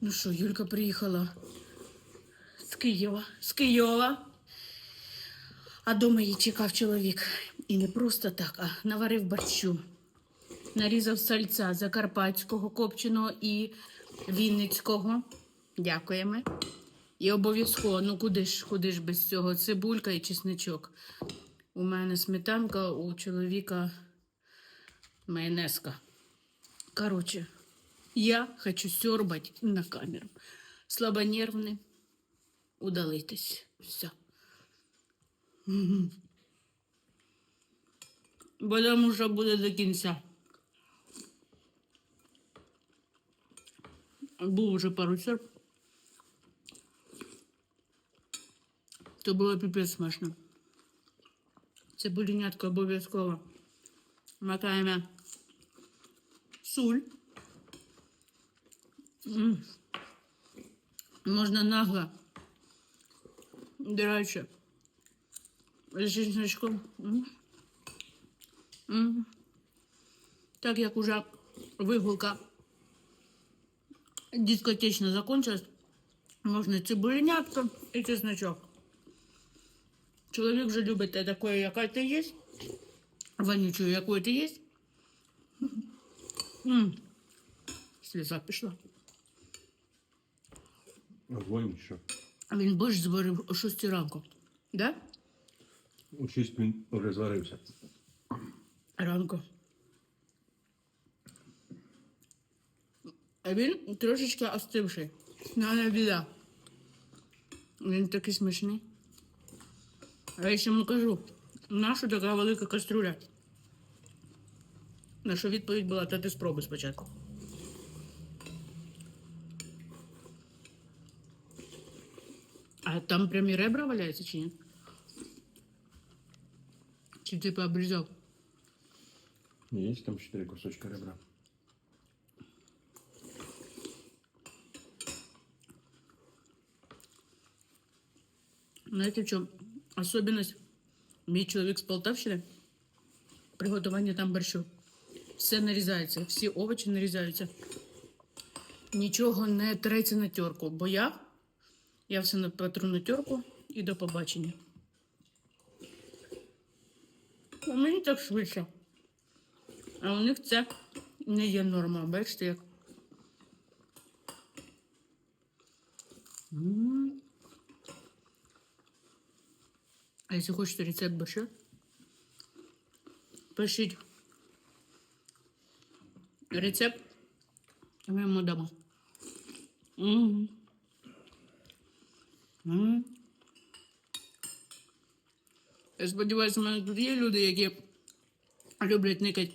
Ну що, Юлька приїхала з Києва. З Києва. А дома її чекав чоловік. І не просто так, а наварив борщу. Нарізав сальця закарпатського, копченого і вінницького. Дякуємо. І обов'язково, ну куди ж, куди ж без цього? Цибулька і чесничок. У мене сметанка, у чоловіка майонезка. Короче, я хочу сьорбать на камеру. Слабонервний. Удалитись. Все. Бо тому що буде до кінця. Був уже пару сьорб. То було піпець смачно. Цибулінятко обов'язково. Макаємо суль. М. Можна нагло. До речі, з чесночком. М. М. Так як уже вигулка дискотечна закончилась, можна цибулинятку і чесночок. Чоловік же любить те такое, яка ти є. Вонючую, якою ти є. М. Сліза пішла. Що. А він борщ зварив о 6 ранку. Да? У шість він вже зварився. Ранку. А він трошечки остивший. Не біда. Він такий смачний. А я ще йому кажу, наша така велика каструля. Наша відповідь була, та ти спробуй спочатку. А там прямі ребра валяються чи ні? Чи ти пообрізав? Є там чотири кусочки ребра. Знаете, в чем особенность? Мій чоловік з Полтавщини. Приготування там борщу. Все нарізається, всі овочі нарізаються. Нічого не треться на терку, бо я, я все на потру на терку і до побачення. У мені так швидше. А у них це не є норма. Бачите, як. А если хочете рецепт борща, пишіть рецепт, ми йому дамо. Мгм. Я сподіваюся, у мене тут є люди, які люблять никати.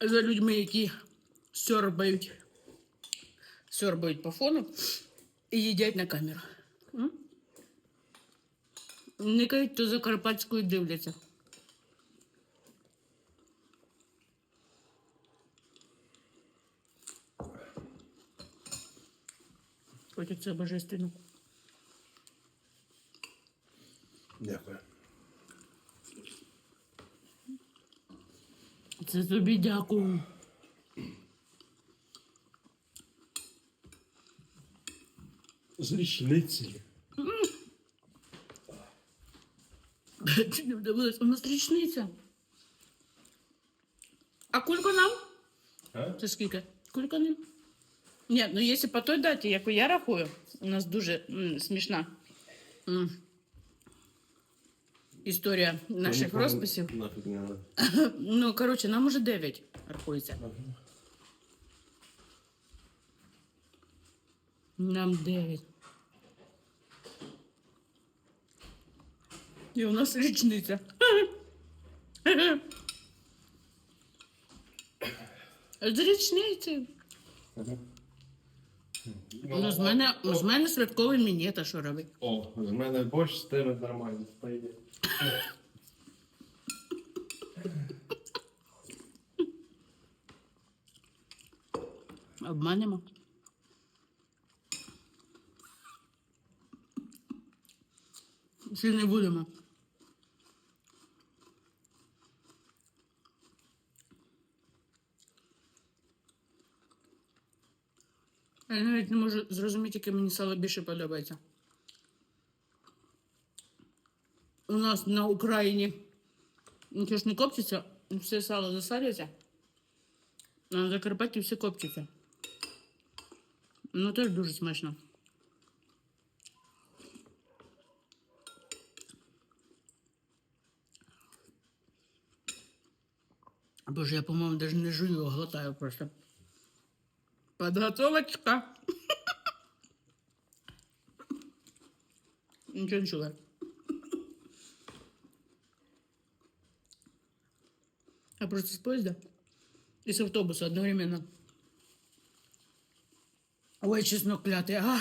За людьми, які сьорбають сьорбають по фону і їдять на камеру. Никають, то за Карпатською дивляться. Це божественно. Дякую. Це тобі дякую. З річниці. Чи не вдивилась? У нас річниця. А кулька нам? А? Це скільки? Кулька нам? Ні, ну якщо по той даті, яку я рахую, у нас дуже м, смішна м, історія наших розписів. Нафіг не надо. Ну, коротше, нам уже 9 рахується. Нам 9. І у нас річниця. З річниці. Ну, з мене, з мене святковий мінет, а що робить? О, з мене борщ з тебе нормально стоїть. Обманемо. Ще не будемо. Я навіть не можу зрозуміти, яке мені сало більше подобається. У нас на Україні ж не копчиться, все сало засалюється, а на Закарпатті все копчиться. Ну, теж дуже смачно. Боже, я, по-моему, даже не жую, а глотаю просто. Подготовочка. Ничего не чula. Я просто с поезда и с автобуса одновременно. Ой, чеснок клятый. А!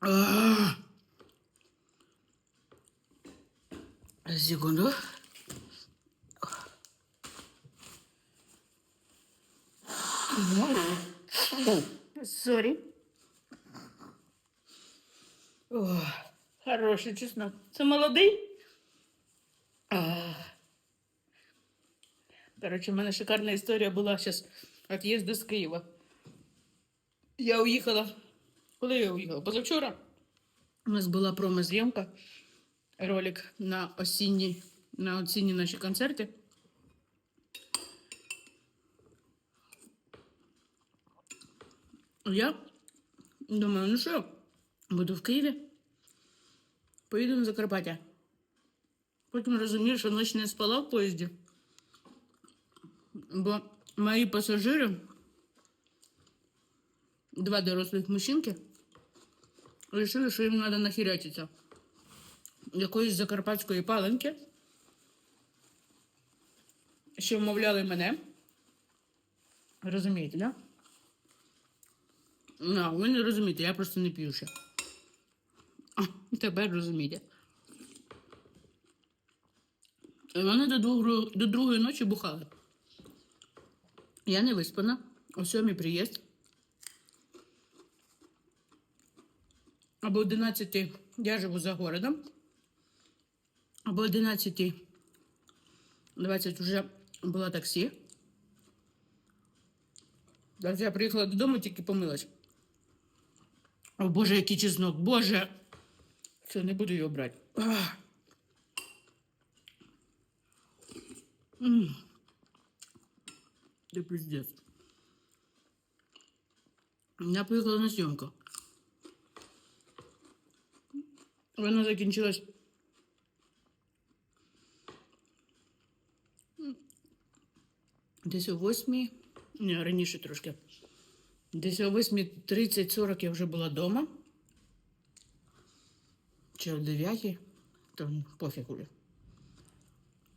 А! Секунду. Сорі. Хороший чеснок. Це молодий? Коротше, в мене шикарна історія була зараз від'їзду з Києва. Я уїхала. Коли я уїхала? Позавчора. У нас була промо-зйомка, ролик на осінні, на осінні наші концерти. Я думаю, ну що, буду в Києві, поїду на Закарпаття. Потім розумію, що ніч не спала в поїзді, бо мої пасажири, два дорослих мужчинки, вирішили, що їм треба нахірятися. Якоїсь закарпатської паленки, що вмовляли мене. Розумієте, да? Ну, ви не розумієте, я просто не п'ю ще. А, тепер розумієте. І Вони до, другої- до другої ночі бухали. Я не виспана. О сьомій приїзд. Або 11 я живу за городом. Або 11 20 вже було таксі. Тобто я приїхала додому, тільки помилась. О, Боже, який чеснок, Боже. Все, не буду його брати. Ах. М. Пиздец. Я поїхала на зйомку. Вона закінчилась. Десь о восьмій. Ні, раніше трошки. Десь о 8.30-40 я вже була вдома. Чи о 9, то пофіг уже.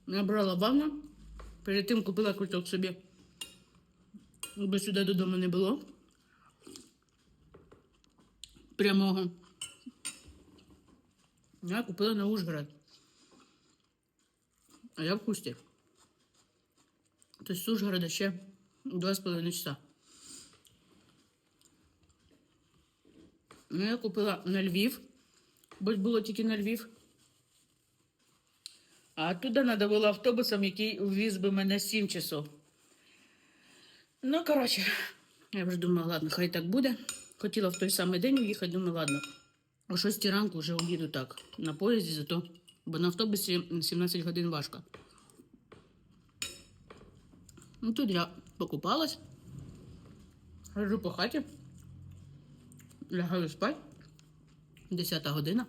Набрала ванну. Перед тим купила квиток собі. Бо сюди додому не було. Прямого. Я купила на Ужгород. А я в Хусті. Тобто з Ужгорода ще 2,5 часа. Я купила на Львів, бо було тільки на Львів. А туди треба було автобусом, який ввіз би мене 7 часов. Ну, коротше, я вже думала, ладно, хай так буде. Хотіла в той самий день уїхати, думаю, ладно. О 6 ранку вже уїду так. На поїзді, зато, бо на автобусі 17 годин важко. Ну, тут я покупалась. Хожу по хаті. Лягаю спать. Десята година.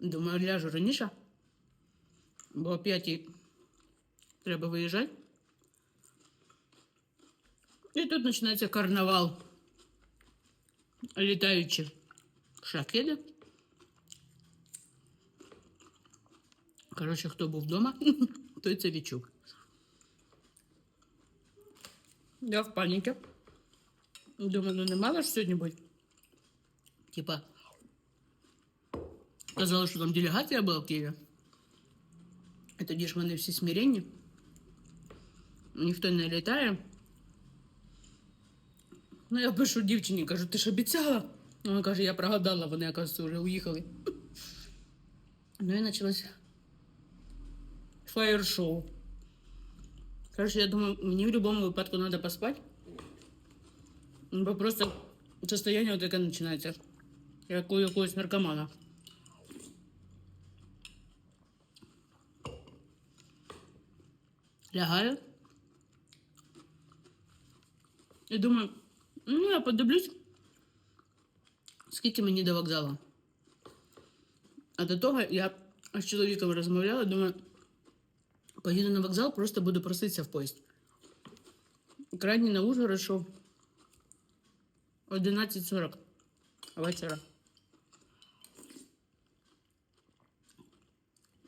Думаю, ляжу раніше. Бо о п'ятій треба виїжджати. І тут починається карнавал. Літаючі шахеди. Коротше, хто був вдома, той це відчув. Я в паніці. Думаю, ну не мало ж сьогодні бути. Типа, казали, що там делегація була в Києві. І тоді ж вони всі смиренні. Ніхто не літає. Ну, я пишу дівчині, кажу, ти ж обіцяла? Вона каже, я прогадала, вони, оказується, вже уїхали. Ну і почалось фаєр-шоу. Короче, я думаю, мені в будь-якому випадку треба поспати. Бо просто состояние таке починається. Як у якогось наркомана. Лягаю. І думаю, ну я подивлюсь, скільки мені до вокзалу. А до того я з чоловіком розмовляла, думаю, поїду на вокзал, просто буду проситися в поїзд. Крайній на Ужгород йшов 11.40 вечора.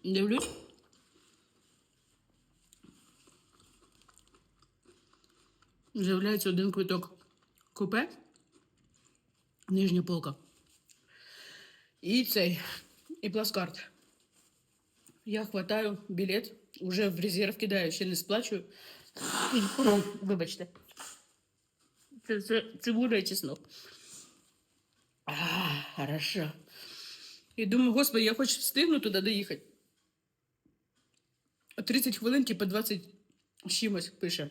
Дивлюсь. З'являється один квиток купе, нижня полка. І цей, і плацкарт. Я хватаю білет, уже в резерв кидаю, ще не сплачую. Вибачте. Це, це цибуля і чеснок. А, хорошо. І думаю, господи, я хоч встигну туди доїхати. 30 хвилин, типа 20 з чимось пише.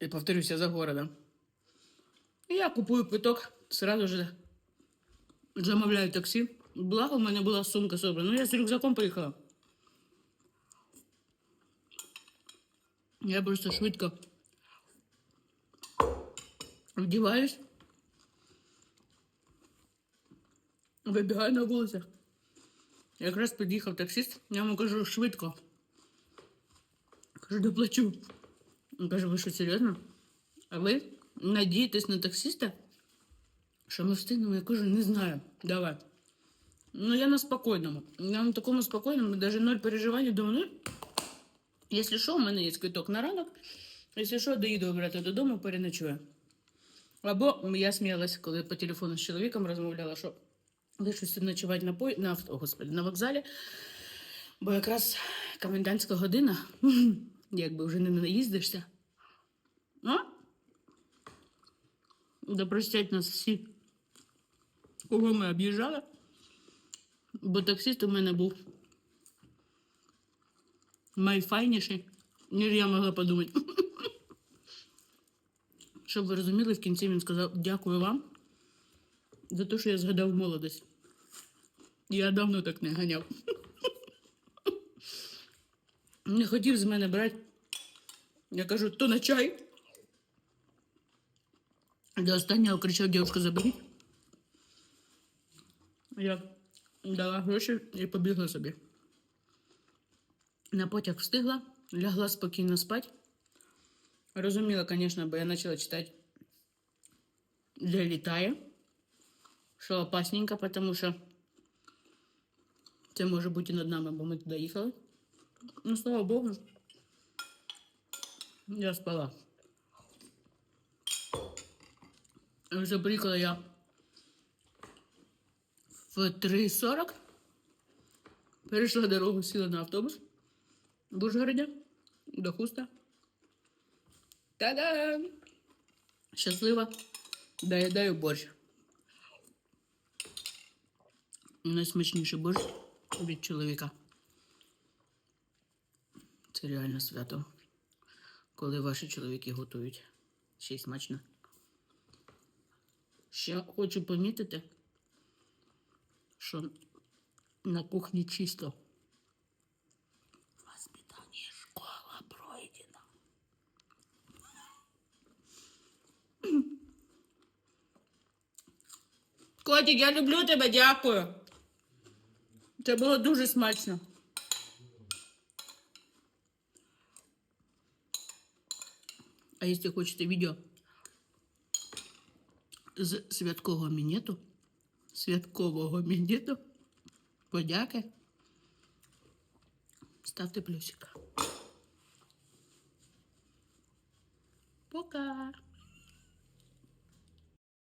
І повторюся за городом. І я купую квиток, сразу же замовляю таксі. Благо, в мене була сумка собрана. Ну, я з рюкзаком поїхала. Я просто швидко вдіваюсь. Вибігаю на вулицю. Якраз під'їхав таксист, я йому кажу швидко. Кажу, доплачу. Він каже, ви що серйозно? А ви надієтесь на таксиста? Що ми встигнемо? Я кажу, не знаю. Давай. Ну, я на спокійному. Я на такому спокійному, навіть ноль переживань. Думаю, ну, якщо що, у мене є квиток на ранок. Якщо що, доїду брати додому, переночую. Або я сміялась, коли по телефону з чоловіком розмовляла, що лишуся ночувати на, пой... на, авто- господи, на вокзалі. Бо якраз комендантська година, якби вже не наїздишся. А? Да простять нас всі, кого ми об'їжджали. Бо таксист у мене був найфайніший, ніж я могла подумати. Щоб ви розуміли, в кінці він сказав дякую вам за те, що я згадав молодість. Я давно так не ганяв. Не хотів з мене брати. Я кажу, то на чай. До останнього кричав, дівчинка, заберіть. Я дала гроші і побігла собі. На потяг встигла, лягла спокійно спати. Розуміла, звісно, бо я почала читати «Де літає», що опасненько, тому що це може бути над нами, бо ми туди їхали. Ну, слава Богу, я спала. Вже приїхала я в 3.40. Перейшла дорогу, сіла на автобус в Ужгороді до Хуста. Та-дам! Щаслива. Доїдаю борщ. Найсмачніший борщ від чоловіка. Це реально свято. Коли ваші чоловіки готують. Ще й смачно. Ще хочу помітити, що на кухні чисто. Воспитание школа пройдена. Котик, я люблю тебе, дякую. Це було дуже смачно. А якщо хочете відео з святкового мінету, святкового мінету, подяки, ставте плюсик. Пока!